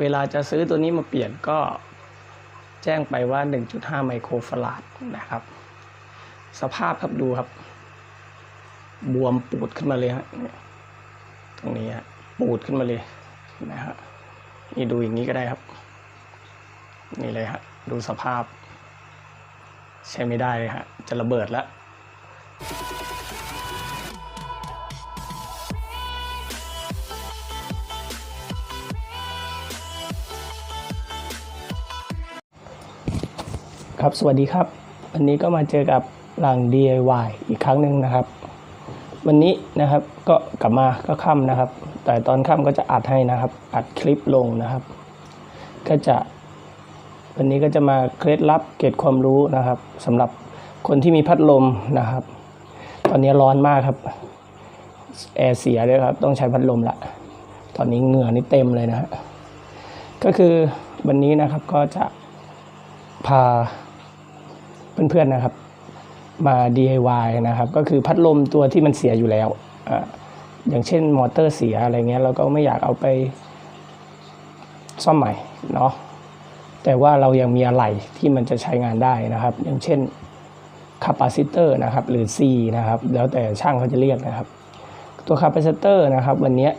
เวลาจะซื้อตัวนี้มาเปลี่ยนก็แจ้งไปว่า 1.5 ไมโครฟาราดนะครับ สภาพครับดูครับ บวมปูดขึ้นมาเลยฮะตรงนี้ฮะปูดขึ้นมาเลยนะฮะนี่ดูอย่างนี้ก็ได้ครับ นี่เลยฮะดูสภาพ ใช้ไม่ได้เลยฮะจะระเบิดแล้ว ครับสวัสดีครับ วันนี้ก็มาเจอกับหลัง DIY อีกครั้งหนึ่งนะครับ วันนี้นะครับก็กลับมาก็ค่ำนะครับ แต่ตอนค่ำก็จะอัดให้นะครับ อัดคลิปลงนะครับ ก็จะวันนี้ก็จะมาเคล็ดลับเก็บความรู้นะครับสำหรับคนที่มีพัดลมนะครับ ตอนนี้ร้อนมากครับแอร์เสียด้วยครับ ต้องใช้พัดลมละตอนนี้เหงื่อนี่เต็มเลยนะฮะก็คือวันนี้นะครับก็จะพา เพื่อนๆนะครับ มา DIY นะครับ ก็คือพัดลมตัวที่มันเสียอยู่แล้วออย่างเช่นมอเตอร์เสียอะไรเงี้ยเราก็ไม่อยากเอาไปซ่อมใหม่เนาะแต่ว่าเรายังมีอะไรที่มันจะใช้งานได้นะครับ อย่างเช่นคาปาซิเตอร์นะครับ หรือ C นะครับ แล้วแต่ช่างเขาจะเรียกนะครับ ตัวคาปาซิเตอร์นะครับ วันนี้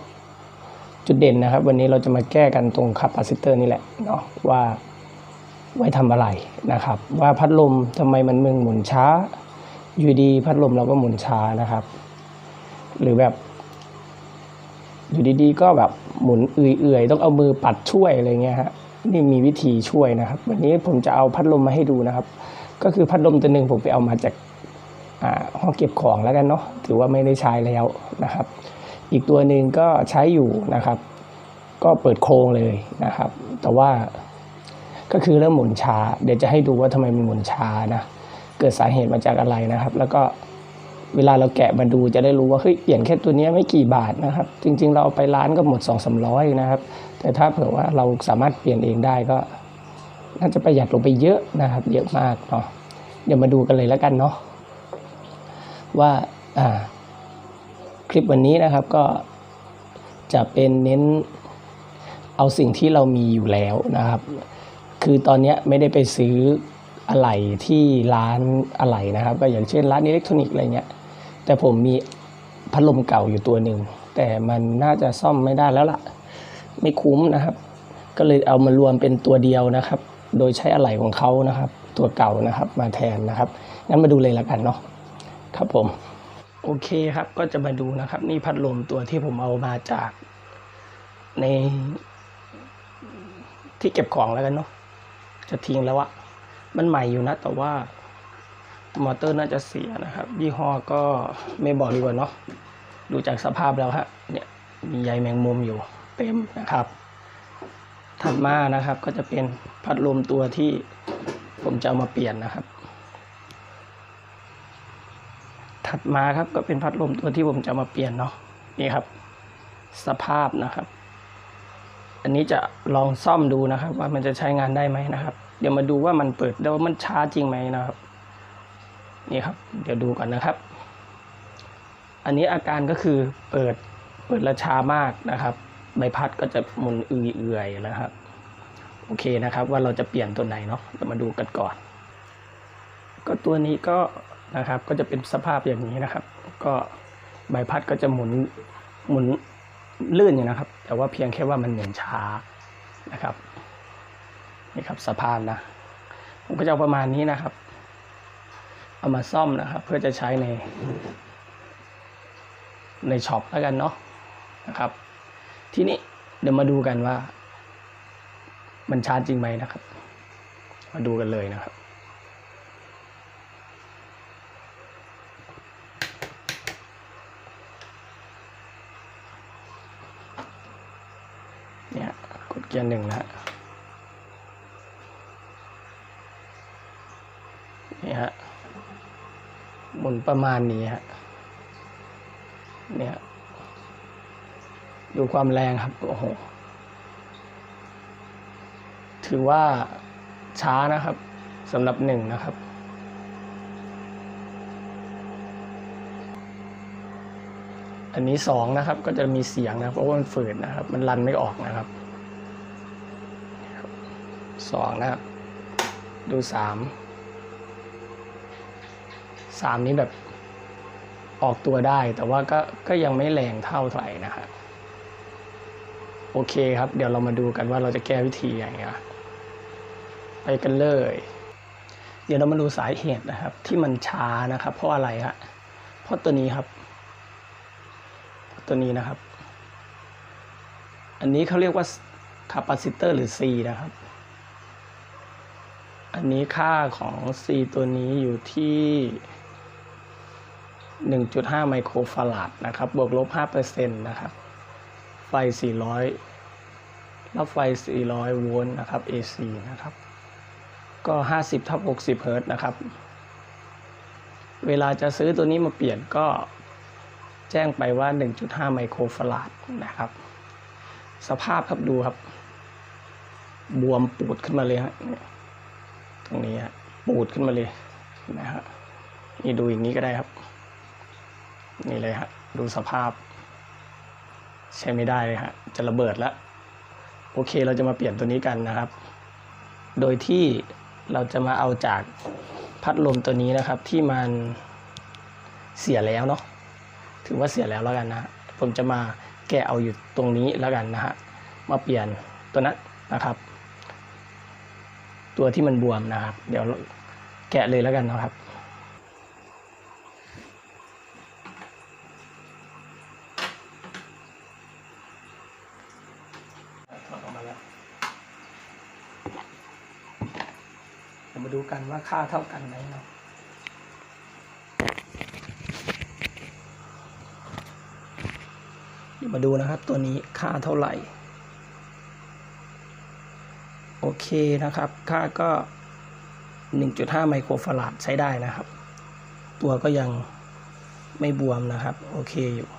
จุดเด่นนะครับ วันนี้เราจะมาแก้กันตรงคาปาซิเตอร์นี่แหละเนาะว่า ไว้ทำอะไรนะครับ ว่าพัดลมทำไมมันมึงหมุนช้า อยู่ดีพัดลมเราก็หมุนช้านะครับ หรือแบบอยู่ดีๆ ก็แบบหมุนเอื่อยๆ ต้องเอามือปัดช่วยอะไรเงี้ยฮะนี่มีวิธีช่วยนะครับ วันนี้ผมจะเอาพัดลมมาให้ดูนะครับ ก็คือพัดลมตัวหนึ่งผมไปเอามาจากห้องเก็บของแล้วกันเนาะถือว่าไม่ได้ใช้แล้วนะครับ อีกตัวหนึ่งก็ใช้อยู่นะครับ ก็เปิดโครงเลยนะครับ แต่ว่า ก็คือเริ่มหมุนช้า เดี๋ยวจะให้ดูว่าทำไมมันหมุนช้านะ เกิดสาเหตุมาจากอะไรนะครับ แล้วก็เวลาเราแกะมาดูจะได้รู้ว่าเฮ้ยเปลี่ยนแค่ตัวนี้ไม่กี่บาทนะครับ จริง ๆ เราเอาไปร้านก็หมด2 3 0 0นะครับ แต่ถ้าเผื่อว่าเราสามารถเปลี่ยนเองได้ก็ น่าจะประหยัดลงไปเยอะนะครับ เยอะมากเนาะเดี๋ยวมาดูกันเลยแล้วกันเนาะว่าอ่าคลิปวันนี้นะครับก็จะเป็นเน้นเอาสิ่งที่เรามีอยู่แล้วนะครับ คือตอนนี้ไม่ได้ไปซื้ออะไหล่ที่ร้านอะไหล่นะครับ ก็อย่างเช่นร้านอิเล็กทรอนิกส์อะไรเงี้ย แต่ผมมีพัดลมเก่าอยู่ตัวหนึ่ง แต่มันน่าจะซ่อมไม่ได้แล้วล่ะ ไม่คุ้มนะครับ ก็เลยเอามารวมเป็นตัวเดียวนะครับ โดยใช้อะไหล่ของเขานะครับ ตัวเก่านะครับมาแทนนะครับ งั้นมาดูเลยละกันเนาะ ครับผม โอเคครับ ก็จะมาดูนะครับ นี่พัดลมตัวที่ผมเอามาจากในที่เก็บของแล้วกันเนาะ จะทิ้งแล้วอะมันใหม่อยู่นะ แต่ว่ามอเตอร์น่าจะเสียนะครับ ยี่ห้อก็ไม่บอกดีกว่าเนาะดูจากสภาพแล้วฮะเนี่ยมีใยแมงมุมอยู่เต็มนะครับ ถัดมานะครับก็จะเป็นพัดลมตัวที่ผมจะเอามาเปลี่ยนนะครับ ถัดมาครับก็เป็นพัดลมตัวที่ผมจะมาเปลี่ยนเนาะนี่ครับ สภาพนะครับ อันนี้จะลองซ่อมดูนะครับ ว่ามันจะใช้งานได้ไหมนะครับ เดี๋ยวมาดูว่ามันเปิดแล้วมันช้าจริงไหมนะครับ นี่ครับ เดี๋ยวดูก่อนนะครับ อันนี้อาการก็คือเปิดเปิดละช้ามากนะครับ ใบพัดก็จะหมุนเอื่อยๆนะครับ โอเคนะครับ ว่าเราจะเปลี่ยนตัวไหนเนาะเรามาดูกันก่อน ก็ตัวนี้ก็นะครับก็จะเป็นสภาพอย่างนี้นะครับ ก็ใบพัดก็จะหมุนหมุน ลื่นอยู่นะครับ แต่ว่าเพียงแค่ว่ามันหมุนช้านะครับนี่ครับสภาพนะผมก็จะเอาประมาณนี้นะครับ เอามาซ่อมนะครับ เพื่อจะใช้ใน ในช็อปแล้วกันเนาะนะครับ ทีนี้เดี๋ยวมาดูกันว่า มันชาร์จจริงไหมนะครับ มาดูกันเลยนะครับ เนี่ยกด เกียร์หนึ่งนะฮะนี่ฮะหมุนประมาณนี้ฮะเนี่ยดูความแรงครับโอ้โหถือว่าช้านะครับสำหรับหนึ่งนะครับ อันนี้สองนะครับก็จะมีเสียงนะเพราะว่ามันฝืดนะครับ มันรันไม่ออกนะครับ สองนะครับดูสามสามนี้แบบออกตัวได้ แต่ว่าก็ก็ยังไม่แรงเท่าไหร่นะครับโอเคครับ เดี๋ยวเรามาดูกันว่าเราจะแก้วิธียังไงไปกันเลย เดี๋ยวเรามาดูสาเหตุนะครับ ที่มันช้านะครับ เพราะอะไรฮะเพราะตัวนี้ครับ ตัวนี้นะครับ อันนี้เขาเรียกว่าคาปาซิเตอร์หรือ C นะครับ อันนี้ค่าของ C ตัวนี้อยู่ที่ 1.5 ไมโครฟาราดนะครับ บวกลบ5%นะครับ ไฟ 400 รับไฟ 400 โวลต์นะครับ AC นะครับ ก็ 50 ทับ 60 เฮิร์ตนะครับ เวลาจะซื้อตัวนี้มาเปลี่ยนก็แจ้งไปว่า 1.5 ไมโครฟาราดนะครับ สภาพครับดูครับ บวมปูดขึ้นมาเลยฮะ ตรงนี้ฮะปูดขึ้นมาเลยนะฮะนี่ดูอย่างนี้ก็ได้ครับ นี่เลยฮะดูสภาพ ใช้ไม่ได้เลยฮะจะระเบิดแล้วโอเคเราจะมาเปลี่ยนตัวนี้กันนะครับ โดยที่เราจะมาเอาจากพัดลมตัวนี้นะครับ ที่มันเสียแล้วเนาะถือว่าเสียแล้วแล้วกันนะผมจะมาแกะเอาอยู่ตรงนี้แล้วกันนะฮะมาเปลี่ยนตัวนั้นนะครับ ตัวที่มันบวมนะครับ เดี๋ยวแกะเลยแล้วกันนะครับถอดออกมาแล้วเดี๋ยวมาดูกันว่าค่าเท่ากันไหมเนาะเดี๋ยวมาดูนะครับตัวนี้ค่าเท่าไหร่ เคนะครับ ค่าก็ 1.5 ไมโครฟาราดใช้ได้นะครับ ตัวก็ยังไม่บวมนะครับ โอเคอยู่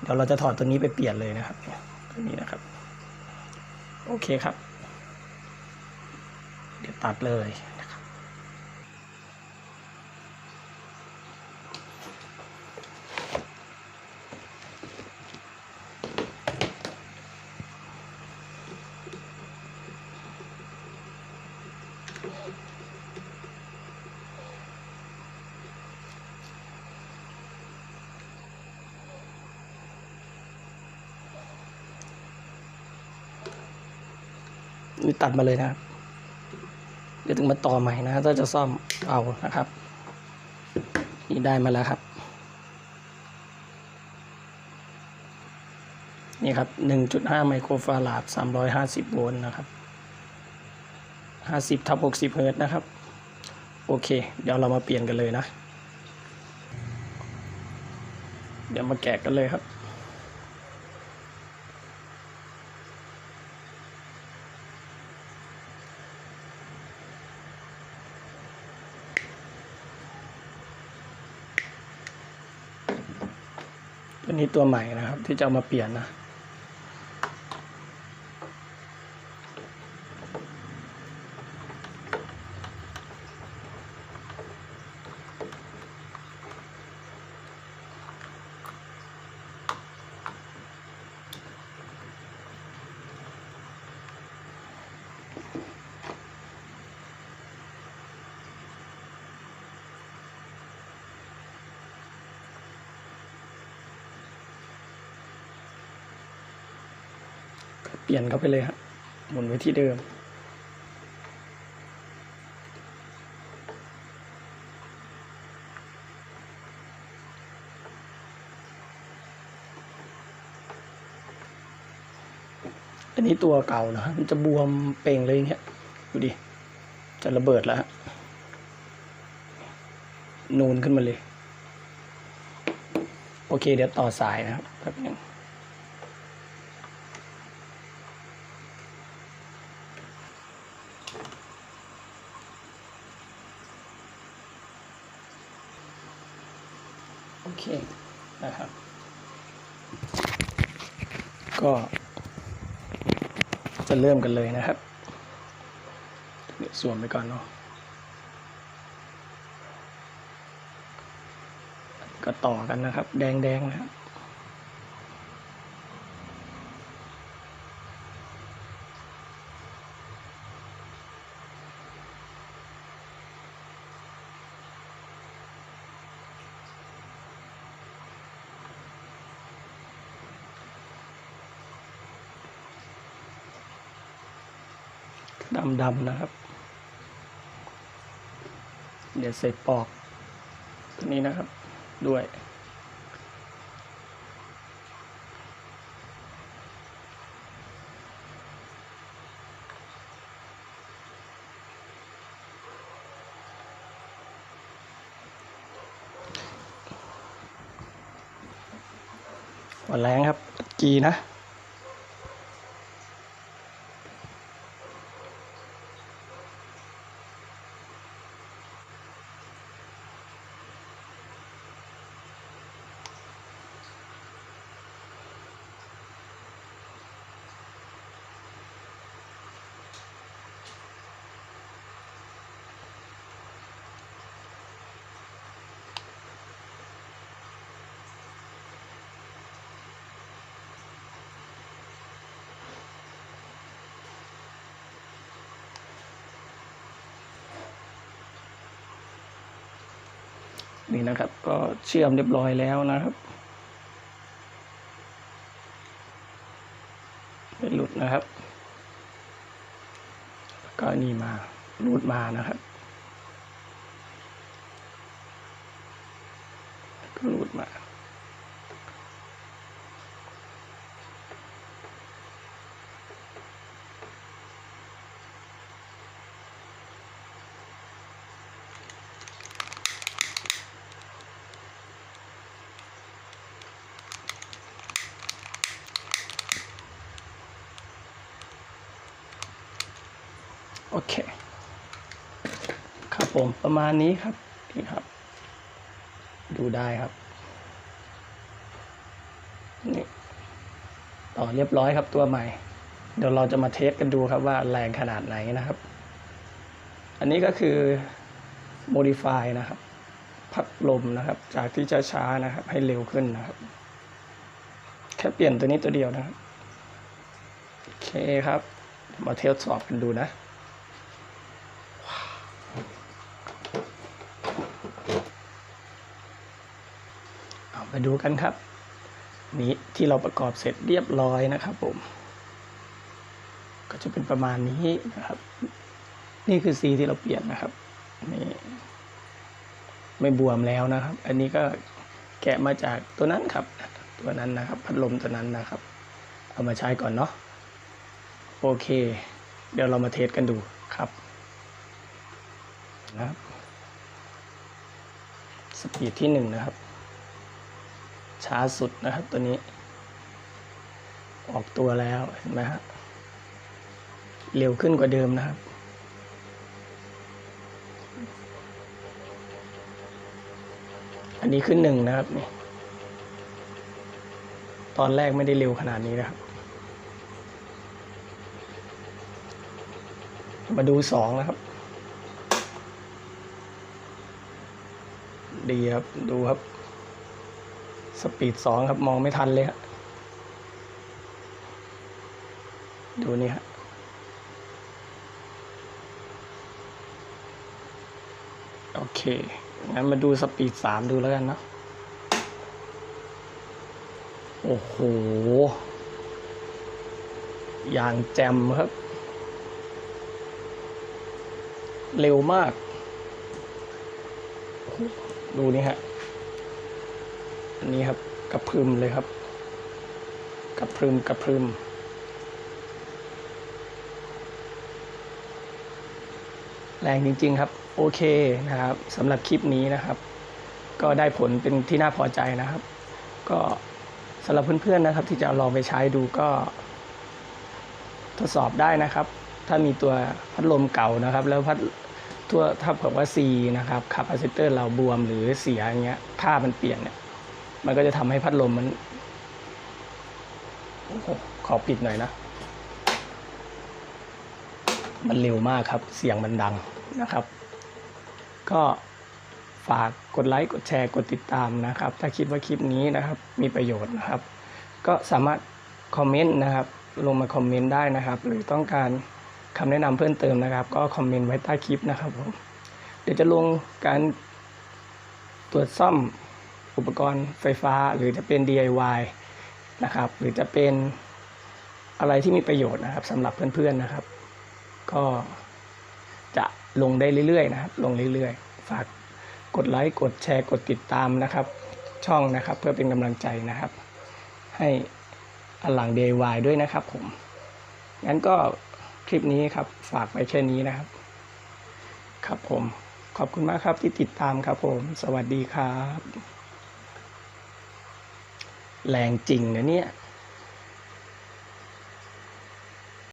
เดี๋ยวเราจะถอดตัวนี้ไปเปลี่ยนเลยนะครับตัวนี้นะครับ โอเคครับ เดี๋ยวตัดเลย ตัดมาเลยนะเดี๋ยวถึงมาต่อใหม่นะถ้าจะซ่อมเอานะครับ นี่ได้มาแล้วครับ นี่ครับ 1.5 ไมโครฟาราด 350 โวลต์นะครับ 50ทับ60 เฮิร์ตนะครับ โอเค เดี๋ยวเรามาเปลี่ยนกันเลยนะ เดี๋ยวมาแกะกันเลยครับ ตัวนี้ตัวใหม่นะครับ ที่จะเอามาเปลี่ยนนะ เปลี่ยนเข้าไปเลยครับหมุนไว้ที่เดิม อันนี้ตัวเก่านะมันจะบวมเป่งเลยเนี่ยดูดิ จะระเบิดแล้วนูนขึ้นมาเลย โอเคเดี๋ยวต่อสายนะครับแป๊บนึง เคนะครับ ก็จะเริ่มกันเลยนะครับเดี๋ยวสวมไปก่อนเนาะก็ต่อกันนะครับ แดงๆนะครับ ดำดำๆนะครับ เดี๋ยวใส่ปอกตัวนี้นะครับด้วยวันแรงครับกีนะ นี่นะครับ ก็เชื่อมเรียบร้อยแล้วนะครับไม่หลุดนะครับ ก็นี่มาหลุดมานะครับก็หลุดมา โอเค ครับผมประมาณนี้ครับนี่ครับ ดูได้ครับนี่ต่อเรียบร้อยครับตัวใหม่ เดี๋ยวเราจะมาเทสกันดูครับว่าแรงขนาดไหนนะครับ อันนี้ก็คือ modify นะครับ พัดลมนะครับ จากที่จะช้าๆนะครับ ให้เร็วขึ้นนะครับ แค่เปลี่ยนตัวนี้ตัวเดียวนะครับ โอเคครับ มาเทสสอบกันดูนะ เอา มาดูกันครับ นี้ที่เราประกอบเสร็จเรียบร้อยนะครับผม ก็จะเป็นประมาณนี้นะครับ นี่คือสีที่เราเปลี่ยนนะครับนี่ไม่บวมแล้วนะครับ อันนี้ก็แกะมาจากตัวนั้นครับ ตัวนั้นนะครับ พัดลมตัวนั้นนะครับ เอามาใช้ก่อนเนาะโอเค เดี๋ยวเรามาเทสกันดูครับนะครับ สปีดที่หนึ่งนะครับ ช้าสุดนะครับตัวนี้ ออกตัวแล้วเห็นไหมฮะเร็วขึ้นกว่าเดิมนะครับ อันนี้ขึ้นหนึ่งนะครับนี่ตอนแรกไม่ได้เร็วขนาดนี้นะครับ มาดูสองนะครับ ดีครับ ดูครับ สปีดสองครับ มองไม่ทันเลยครับดูนี่ฮะโอเค งั้นมาดูสปีดสามดูแล้วกันเนาะโอ้โห อย่างแจมครับ เร็วมาก ดูนี่ฮะ นี้ครับกระพรึมเลยครับกระพรึมกระพรึมแรงจริง ๆ ครับ โอเคนะครับสำหรับคลิปนี้นะครับ ก็ได้ผลเป็นที่น่าพอใจนะครับ ก็สำหรับเพื่อนๆนะครับ ที่จะลองไปใช้ดูก็ ทดสอบได้นะครับ ถ้ามีตัวพัดลมเก่านะครับ แล้วพัดตัวถ้าเผื่อว่า C นะครับคาปาซิเตอร์เราบวมหรือเสียอย่างเงี้ยค่ามันเปลี่ยนเนี่ย มันก็จะทำให้พัดลมมันขอปิดหน่อยนะ มันเร็วมากครับ เสียงมันดังนะครับ ก็ฝากกดไลค์ กดแชร์ กดติดตามนะครับ ถ้าคิดว่าคลิปนี้นะครับ มีประโยชน์นะครับ ก็สามารถคอมเมนต์นะครับ ลงมาคอมเมนต์ได้นะครับ หรือต้องการคำแนะนำเพิ่มเติมนะครับ ก็คอมเมนต์ไว้ใต้คลิปนะครับผม เดี๋ยวจะลงการตรวจซ่อม อุปกรณ์ไฟฟ้าหรือจะเป็น DIY นะครับ หรือจะเป็นอะไรที่มีประโยชน์นะครับสำหรับเพื่อนๆนะครับ ก็จะลงได้เรื่อยๆนะครับ ลงเรื่อยๆ ฝากกดไลค์กดแชร์กดติดตามนะครับ ช่องนะครับเพื่อเป็นกำลังใจนะครับ ให้อลัง DIY ด้วยนะครับผมงั้นก็คลิปนี้ครับ ฝากไว้แค่นี้นะครับ ครับผม ขอบคุณมากครับที่ติดตามครับผม สวัสดีครับ แรงจริงนะเนี่ย